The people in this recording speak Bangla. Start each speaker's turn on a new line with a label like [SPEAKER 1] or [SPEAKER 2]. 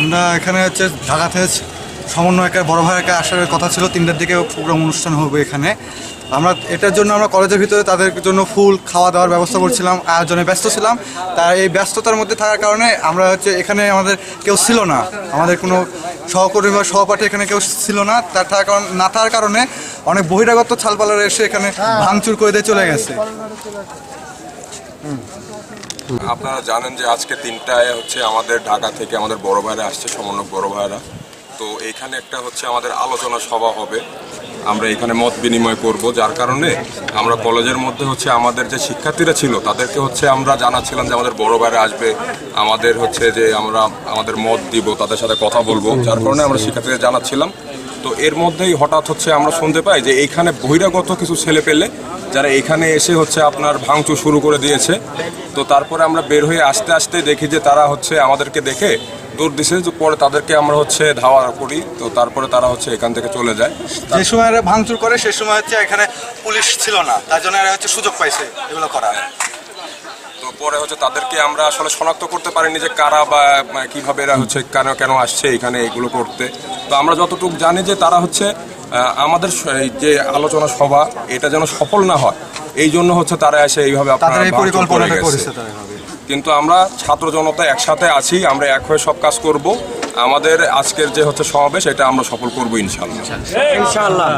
[SPEAKER 1] আমরা এখানে হচ্ছে ঢাকা থেকে সমন্বয়কের বড় ভাই ভাইয়ের আসার কথা ছিল তিনটার দিকে প্রোগ্রাম অনুষ্ঠান হবে এখানে। আমরা এটার জন্য আমরা কলেজের ভিতরে তাদের জন্য ফুল খাওয়া দাওয়ার ব্যবস্থা করছিলাম আয়োজনে ব্যস্ত ছিলাম। তার এই ব্যস্ততার মধ্যে থাকার কারণে আমরা হচ্ছে এখানে আমাদের কেউ ছিল না। আমাদের কোনো সহকর্মী বা সহপাঠী এখানে কেউ ছিল না। তার থাকার কারণ না থাকার কারণে অনেক বহিরাগত ছালপালার এসে এখানে ভাঙচুর করে দিয়ে চলে গেছে।
[SPEAKER 2] আপনারা জানেন যে আজকে তিনটায় হচ্ছে আমাদের ঢাকা থেকে আমাদের বড় ভাইরা আসছে সমন্বয় বড় ভাইরা। তো এখানে একটা হচ্ছে আমাদের আলোচনা সভা হবে। আমরা এখানে মত বিনিময় করব, যার কারণে আমরা কলেজের মধ্যে হচ্ছে আমাদের যে শিক্ষার্থীরা ছিল, তাদেরকে হচ্ছে আমরা জানাচ্ছিলাম যে আমাদের বড় ভাইরা আসবে, আমাদের হচ্ছে যে আমরা, আমাদের মত দিব, তাদের সাথে কথা বলব, যার কারণে আমরা শিক্ষার্থীদের জানাচ্ছিলাম। তো এর মধ্যেই হঠাৎ হচ্ছে আমরা শুনতে পাই যে এইখানে বহিরাগত কিছু ছেলে পেলে যারা এখানে এসে হচ্ছে আপনার ভাঙচুর শুরু করে দিয়েছে। তো তারপরে আমরা বের হয়ে আসতে আসতে দেখি যে তারা হচ্ছে আমাদেরকে দেখে দৌড় দিছে পরে তাদেরকে আমরা হচ্ছে ধাওয়া করি। তো তারপরে তারা হচ্ছে এখান থেকে চলে যায়।
[SPEAKER 1] যে সময় ভাঙচুর করে সে সময় হচ্ছে এখানে পুলিশ ছিল না। তার জন্য এরা হচ্ছে সুযোগ পাইছে এগুলো করার।
[SPEAKER 2] তো পরে হচ্ছে তাদেরকে আমরা আসলে শনাক্ত করতে পারিনি যে কারা বা কীভাবে এরা হচ্ছে কেন কেন আসছে এখানে এগুলো করতে। তো আমরা যতটুকু জানি যে তারা হচ্ছে আমাদের যে আলোচনা সভা এটা যেন সফল না হয় এই জন্য হচ্ছে তারা এসে এইভাবে। কিন্তু আমরা ছাত্র জনতা একসাথে আছি আমরা এক হয়ে সব কাজ করব। আমাদের আজকের যে হচ্ছে সমাবেশ এটা আমরা সফল করব ইনশাল্লাহ
[SPEAKER 3] ইনশাআল্লাহ।